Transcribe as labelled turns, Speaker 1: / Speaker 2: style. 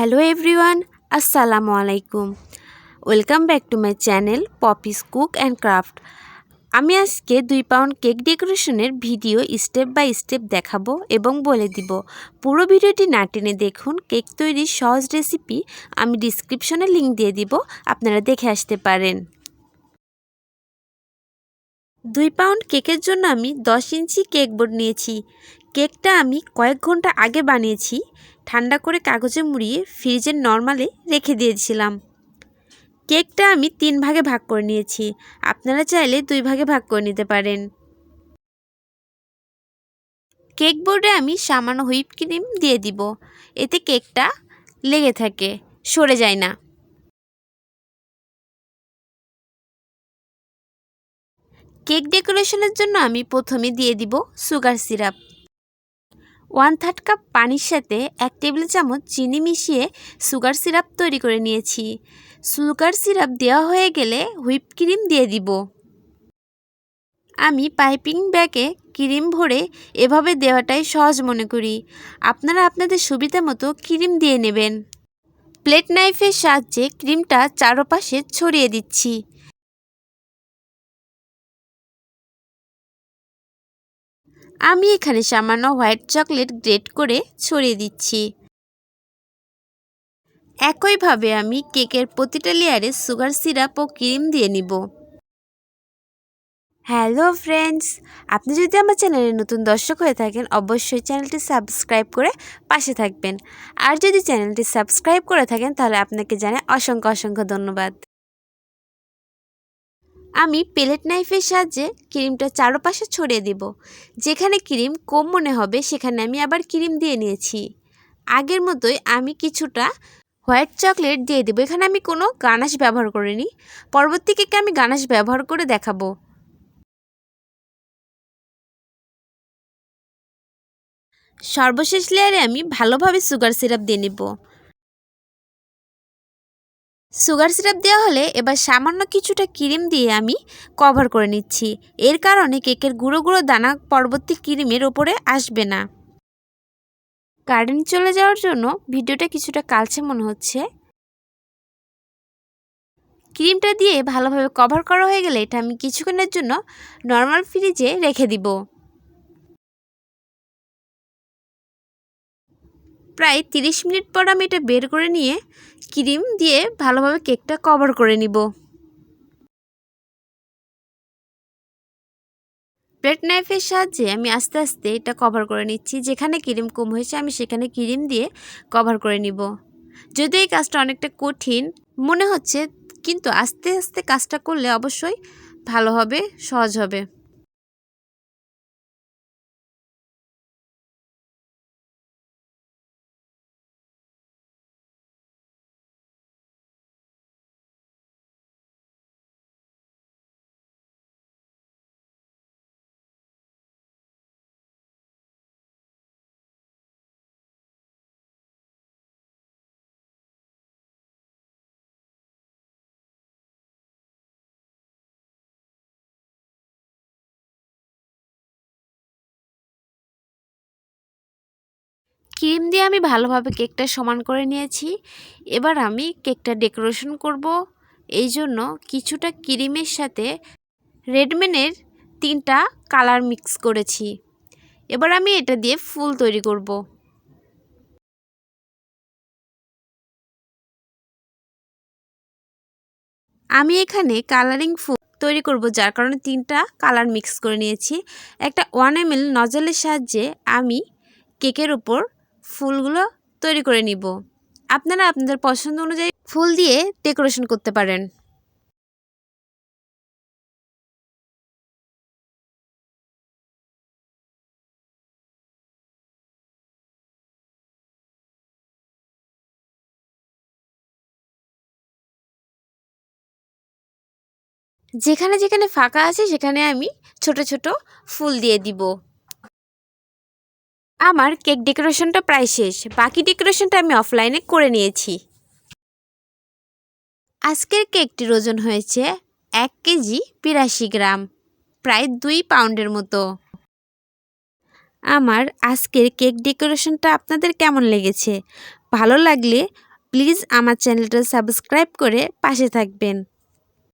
Speaker 1: Hello everyone, আসসালামু আলাইকুম। Welcome back to my channel Poppy's cook and craft. আমি আজকে দুই পাউন্ড কেক ডেকোরেশনের ভিডিও স্টেপ বাই স্টেপ দেখাবো এবং বলে দিব। পুরো ভিডিওটি না টেনে দেখুন, কেক তৈরির সহজ রেসিপি আমি ডিসক্রিপশনে লিঙ্ক দিয়ে দিব, আপনারা দেখে আসতে পারেন। দুই পাউন্ড কেকের জন্য আমি দশ ইঞ্চি কেক বোর্ড নিয়েছি। কেকটা আমি কয়েক ঘণ্টা আগে বানিয়েছি। ঠান্ডা করে কাগজে মুড়িয়ে ফ্রিজের নর্মালে রেখে দিয়েছিলাম। কেকটা আমি তিন ভাগে ভাগ করে নিয়েছি। আপনারা চাইলে দুই ভাগে ভাগ করে নিতে পারেন। কেক বোর্ডে আমি সামান্য হুইপ ক্রিম দিয়ে দিব। এতে কেকটা লেগে থাকে, সরে যায় না। কেক ডেকোরেশনের জন্য আমি প্রথমে দিয়ে দিব sugar syrup. One third cup পানির সাথে এক টেবিল চামচ চিনি মিশিয়ে সুগার সিরাপ তৈরি করে নিয়েছি। সুগার সিরাপ দেওয়া হয়ে গেলে হুইপ ক্রিম দিয়ে দিব। আমি পাইপিং ব্যাগে ক্রিম ভরে এভাবে দেওয়াটাই সহজ মনে করি। আপনারা আপনাদের সুবিধা মতো ক্রিম দিয়ে নেবেন। প্লেট নাইফের সাহায্যে ক্রিমটা চারপাশে ছড়িয়ে দিচ্ছি। আমি এখানে সামান্য হোয়াইট চকলেট গ্রেট করে ছড়িয়ে দিচ্ছি। একইভাবে আমি কেকের প্রতিটা লেয়ারে সুগার সিরাপ ও ক্রিম দিয়ে নিব। হ্যালো ফ্রেন্ডস, আপনি যদি আমার চ্যানেলে নতুন দর্শক হয়ে থাকেন, অবশ্যই চ্যানেলটি সাবস্ক্রাইব করে পাশে থাকবেন। আর যদি চ্যানেলটি সাবস্ক্রাইব করে থাকেন, তাহলে আপনাকে জানাই অসংখ্য অসংখ্য ধন্যবাদ। আমি পেলেট নাইফের সাহায্যে ক্রিমটা চারপাশে ছড়িয়ে দিব। যেখানে ক্রিম কম মনে হবে, সেখানে আমি আবার ক্রিম দিয়ে নিয়েছি। আগের মতোই আমি কিছুটা হোয়াইট চকলেট দিয়ে দেবো। এখানে আমি কোনো গানাশ ব্যবহার করিনি। পরবর্তী কেকে আমি গানাশ ব্যবহার করে দেখাবো? সর্বশেষ লেয়ারে আমি ভালোভাবে সুগার সিরাপ দিয়ে নেব। সুগার সিরাপ দেওয়া হলে এবার সামান্য কিছুটা ক্রিম দিয়ে আমি কভার করে নিচ্ছি। এর কারণে কেকের গুঁড়ো গুঁড়ো দানা পরবর্তী ক্রিমের ওপরে আসবে না। কারেন্ট চলে যাওয়ার জন্য ভিডিওটা কিছুটা কালচে মনে হচ্ছে। ক্রিমটা দিয়ে ভালোভাবে কভার করা হয়ে গেলে এটা আমি কিছুক্ষণের জন্য নর্মাল ফ্রিজে রেখে দিব। প্রায় তিরিশ মিনিট পর আমি এটা বের করে নিয়ে ক্রিম দিয়ে ভালোভাবে কেকটা কভার করে নিব। প্লেট নাইফের সাহায্যে আমি আস্তে আস্তে এটা কভার করে নিচ্ছি। যেখানে ক্রিম কম হয়েছে আমি সেখানে ক্রিম দিয়ে কভার করে নিব। যদি এই কাজটা অনেকটা কঠিন, মনে হচ্ছে, কিন্তু আস্তে আস্তে কাজটা করলে অবশ্যই ভালো হবে, সহজ হবে। ক্রিম দিয়ে আমি ভালোভাবে কেকটা সমান করে নিয়েছি। এবার আমি কেকটা ডেকোরেশন করব। এই জন্য কিছুটা ক্রিমের সাথে রেডমেনের তিনটা কালার মিক্স করেছি। এবার আমি এটা দিয়ে ফুল তৈরি করব। আমি এখানে কালারিং ফুল তৈরি করব, যার কারণে তিনটা কালার মিক্স করে নিয়েছি। একটা ওয়ান এম এল নজলের সাহায্যে আমি কেকের উপর ফুলগুলো তৈরি করে নিব। আপনারা আপনাদের পছন্দ অনুযায়ী ফুল দিয়ে ডেকোরেশন করতে পারেন। যেখানে যেখানে ফাঁকা আছে সেখানে আমি ছোট ছোট ফুল দিয়ে দিব। আমার কেক ডেকোরেশনটা প্রায় শেষ। বাকি ডেকোরেশনটা আমি অফলাইনে করে নিয়েছি। আজকের কেকটির ওজন হয়েছে এক কেজি বিরাশি গ্রাম, প্রায় দুই পাউন্ডের মতো। আমার আজকের কেক ডেকোরেশনটা আপনাদের কেমন লেগেছে? ভালো লাগলে প্লিজ আমার চ্যানেলটা সাবস্ক্রাইব করে পাশে থাকবেন।